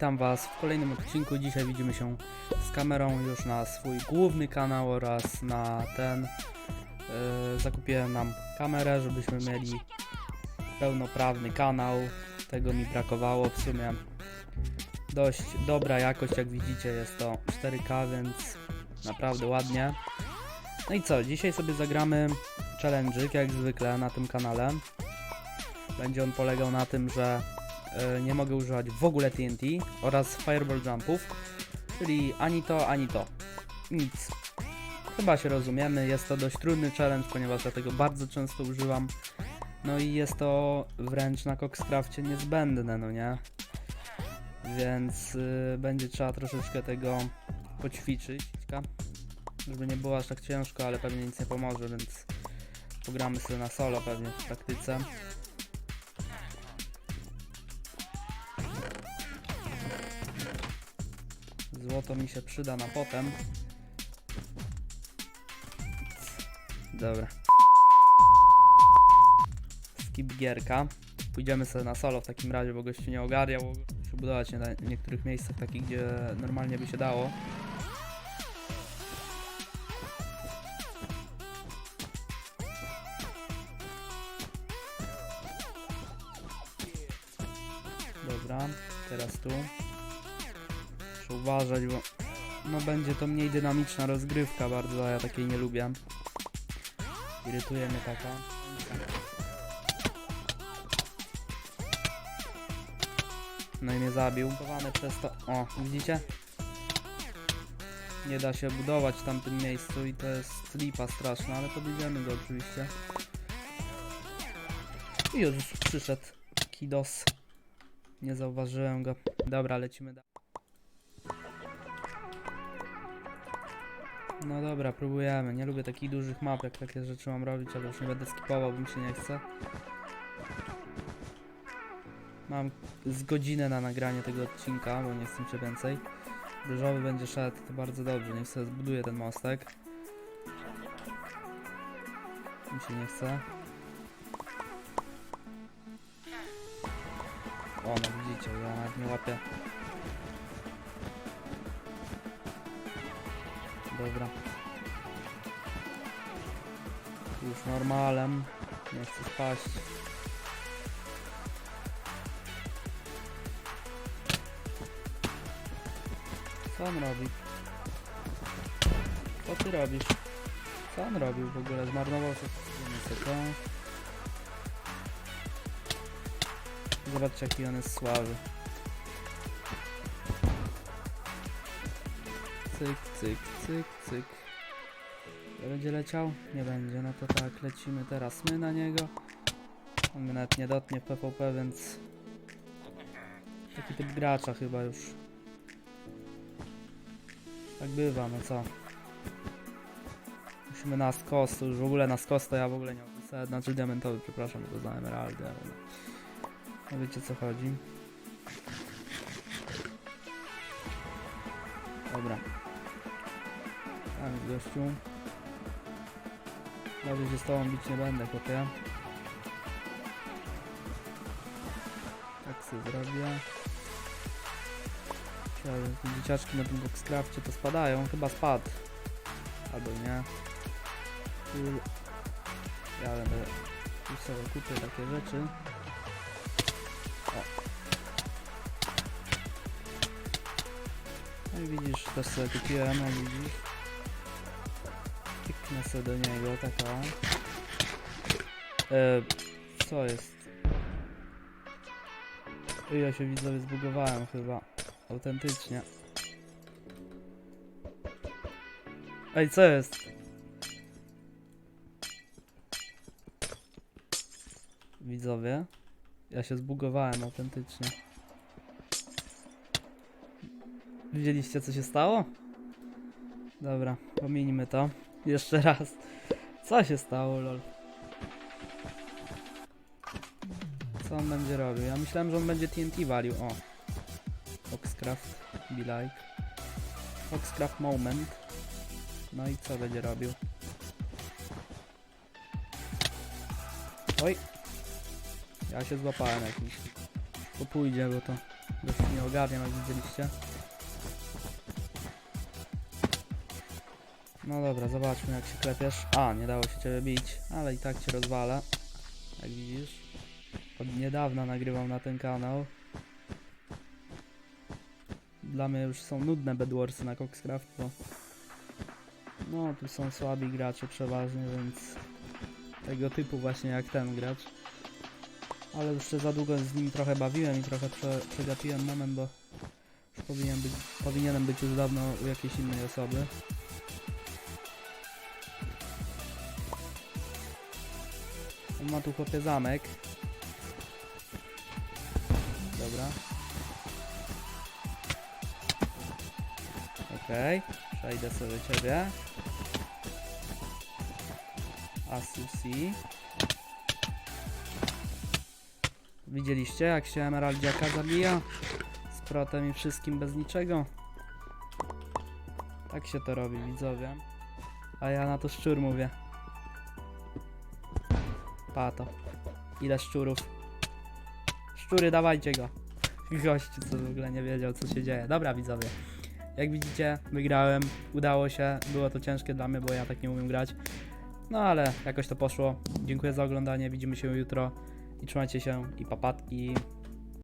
Witam Was w kolejnym odcinku. Dzisiaj widzimy się z kamerą już na swój główny kanał oraz na ten. Yy, zakupiłem nam kamerę, żebyśmy mieli pełnoprawny kanał. Tego mi brakowało w sumie. Dość dobra jakość, jak widzicie, jest to 4K, więc naprawdę ładnie. No i co, dzisiaj sobie zagramy challenge'ik jak zwykle na tym kanale. Będzie on polegał na tym, że e, nie mogę używać w ogóle TNT oraz Fireball Jumpów, czyli ani to, ani to. Nic. Chyba się rozumiemy, jest to dość trudny challenge, ponieważ ja tego bardzo często używam. No i jest to wręcz na Coxcrafcie niezbędne, no nie? Więc y, będzie trzeba troszeczkę tego poćwiczyć, żeby nie było aż tak ciężko, ale pewnie nic nie pomoże, więc pogramy sobie na solo pewnie w praktyce. Złoto mi się przyda na potem. Dobra. Skip gierka. Pójdziemy sobie na solo w takim razie, bo gościu nie ogarniał. Muszę budować na niektórych miejscach takich, gdzie normalnie by się dało. Dobra, teraz tu. Muszę uważać, bo no będzie to mniej dynamiczna rozgrywka bardzo, a ja takiej nie lubię. Irytuje mnie taka. No i mnie zabił. Przez to. O, widzicie? Nie da się budować w tamtym miejscu i to jest lipa straszna, ale podejdziemy go oczywiście. I Jezus, przyszedł Kidos. Nie zauważyłem go. Dobra, lecimy dalej. No dobra, próbujemy. Nie lubię takich dużych map, jak takie rzeczy mam robić, ale już nie będę skipował, bo mi się nie chce. Mam z godzinę na nagranie tego odcinka, bo nie chcę się więcej. Ryżowy będzie szedł, to bardzo dobrze. Niech sobie zbuduje ten mostek. Mi się nie chce. O, no widzicie, ja nie łapię. Dobra. Już normalem. Nie chcę spaść. Co on robi? Co ty robisz? Co on robił w ogóle? Zmarnował co? Zobaczcie jaki on jest słaby. Cyk, cyk, cyk, cyk. Będzie leciał? Nie będzie, no to tak, lecimy teraz my na niego. On mnie nawet nie dotknie w PvP, więc... Taki typ gracza chyba już. Tak bywa, no co. Musimy na skos, to już w ogóle na skos to ja w ogóle nie set, znaczy diamentowy, przepraszam, to za emeraldy, ale... no. No wiecie co chodzi. Dobra. Jest gościu. Dobrze się z tobą bić nie będę, chłopie. Tak sobie zrobię. Dzieciaczki na tym boxcrafcie to spadają. Chyba spadł. Albo nie. Ja będę tu sobie kupię takie rzeczy. No i widzisz, też sobie kupiłem, jak widzisz. Sobie do niego, taka. E, co jest? Ja się widzowie zbugowałem chyba. Autentycznie. Ej, co jest? Widzowie. Ja się zbugowałem autentycznie. Widzieliście co się stało? Dobra, pominijmy to. Jeszcze raz. Co się stało, lol? Co on będzie robił? Ja myślałem, że on będzie TNT walił. O. Foxcraft, be like. Foxcraft moment. No i co będzie robił? Oj. Ja się złapałem jakimś. To pójdzie, bo to dość nie ogarniam, jak widzieliście. No dobra, zobaczmy jak się klepiesz. A, nie dało się ciebie bić, ale i tak cię rozwala. Jak widzisz. Od niedawna nagrywam na ten kanał. Dla mnie już są nudne Bedwarsy na Coxcraft, bo no tu są słabi gracze przeważnie, więc tego typu właśnie jak ten gracz. Ale już się za długo z nim trochę bawiłem i trochę prze, przegapiłem moment, bo już powinien być, powinienem być już dawno u jakiejś innej osoby. On ma tu chłopie zamek. Dobra. Okej, przejdę sobie ciebie. Asusi. Widzieliście jak się emeraldziaka zabija? Z protem i wszystkim bez niczego. Tak się to robi, widzowie. A ja na to szczur mówię. Pato. Ile szczurów? Szczury, dawajcie go. Gościu, co w ogóle nie wiedział, co się dzieje. Dobra, widzowie. Jak widzicie, wygrałem. Udało się. Było to ciężkie dla mnie, bo ja tak nie umiem grać. No ale jakoś to poszło. Dziękuję za oglądanie. Widzimy się jutro. I trzymajcie się. I papatki.